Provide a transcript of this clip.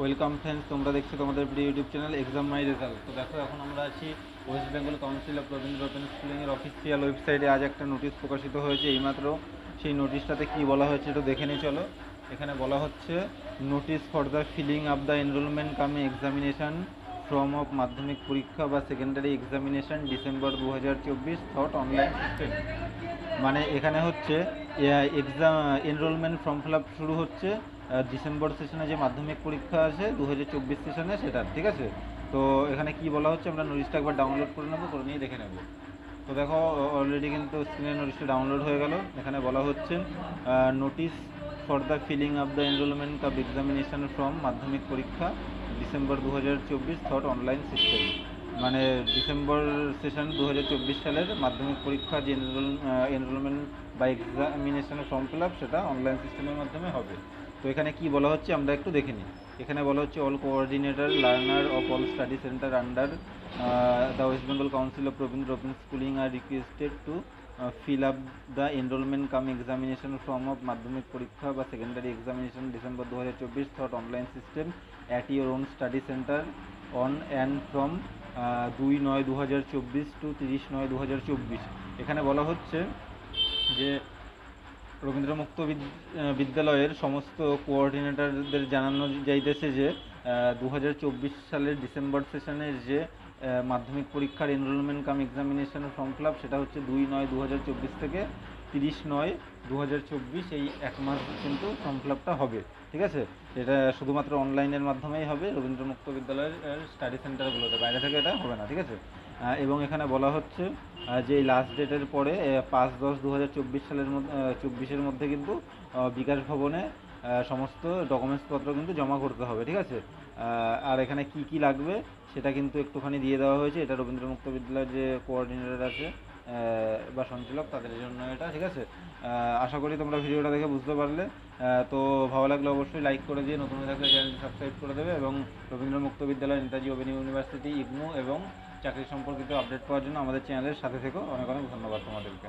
Welcome friends, তোমরা দেখছ তোমাদের প্রিয় YouTube channel exam my result তো দেখো, এখন আমরা আছি West Bengal council of Rabindra open স্কুলিংয়ের official ওয়েবসাইটে আজ একটা নোটিশ প্রকাশিত হয়েছে, এইমাত্র সেই নোটিশটাতে কি বলা হয়েছে একটু দেখে নিয়ে চলো। এখানে বলা হচ্ছে notice for the filling up the enrolment cum examination form of Madhyamik পরীক্ষা বা সেকেন্ডারি এক্সামিনেশন ডিসেম্বর দু হাজার চব্বিশ থট অনলাইন সিস্টেম মানে এখানে হচ্ছে exam enrolment form fill up শুরু হচ্ছে ডিসেম্বর সেশনে যে মাধ্যমিক পরীক্ষা আছে দু হাজার চব্বিশ সেশনে সেটা, ঠিক আছে? তো এখানে কি বলা হচ্ছে, আমরা নোটিশটা একবার ডাউনলোড করে নেব, করে নিয়ে দেখে নেব। তো দেখো অলরেডি কিন্তু স্ক্রিনে নোটিশটা ডাউনলোড হয়ে গেল। এখানে বলা হচ্ছে notice for the filling of the enrolment cum examination form Madhyamik পরীক্ষা ডিসেম্বর দু হাজার চব্বিশ থট অনলাইন সিস্টেম মানে ডিসেম্বর সেশন দু হাজার চব্বিশ সালের মাধ্যমিক পরীক্ষা যে এনরোল এনরোলমেন্ট বা এক্সামিনেশনের ফর্ম ফিল সেটা অনলাইন সিস্টেমের মাধ্যমে হবে। তো এখানে কি বলা হচ্ছে আমরা একটু দেখে নিই। এখানে বলা হচ্ছে all coordinator learner of all study centre under the West Bengal council of Rabindra open schooling are requested to fill up the enrolment cum examination form of Madhyamik পরীক্ষা বা সেকেন্ডারি এক্সামিনেশন ডিসেম্বর দু হাজার চব্বিশ through online system at your own study centre on and from দুই নয় দু হাজার চব্বিশ টু তিরিশ নয় দু হাজার চব্বিশ। এখানে বলা হচ্ছে যে রবীন্দ্র মুক্ত বিদ্যালয়ের সমস্ত কোঅর্ডিনেটরদের জানানো যাইতেছে যে দু হাজার চব্বিশ সালের ডিসেম্বর সেশনের যে মাধ্যমিক পরীক্ষার এনরোলমেন্ট কাম এক্সামিনেশনের ফর্ম ফিল সেটা হচ্ছে দুই নয় দু থেকে তিরিশ নয় দু এই এক মাস কিন্তু ফর্ম ফিল হবে। ঠিক আছে? এটা শুধুমাত্র অনলাইনের মাধ্যমেই হবে রবীন্দ্র মুক্ত বিদ্যালয়ের স্টাডি সেন্টারগুলোতে বাইরে থেকে এটা হবে না, ঠিক আছে? এবং এখানে বলা হচ্ছে যে লাস্ট ডেটের পরে পাঁচ দশ দু সালের মধ্যে চব্বিশের মধ্যে কিন্তু বিকাশ ভবনে সমস্ত ডকুমেন্টসপত্র কিন্তু জমা করতে হবে, ঠিক আছে? আর এখানে কি কি লাগবে, সেটা কিন্তু একটুখানি দিয়ে দেওয়া হয়েছে। এটা রবীন্দ্র মুক্ত বিদ্যালয়ের যে কোঅর্ডিনেটর আছে বা সঞ্চালক, তাদের জন্য এটা, ঠিক আছে? আশা করি তোমরা ভিডিওটা দেখে বুঝতে পারলে। তো ভালো লাগলে অবশ্যই লাইক করে দিয়ে নতুন থাকলে চ্যানেলটি সাবস্ক্রাইব করে দেবে এবং রবীন্দ্র মুক্ত বিদ্যালয় নেতাজি ওপেন ইউনিভার্সিটি ইগনু এবং চাকরি সম্পর্কিত আপডেট পাওয়ার জন্য আমাদের চ্যানেলের সাথে থেকো। অনেক অনেক ধন্যবাদ তোমাদেরকে।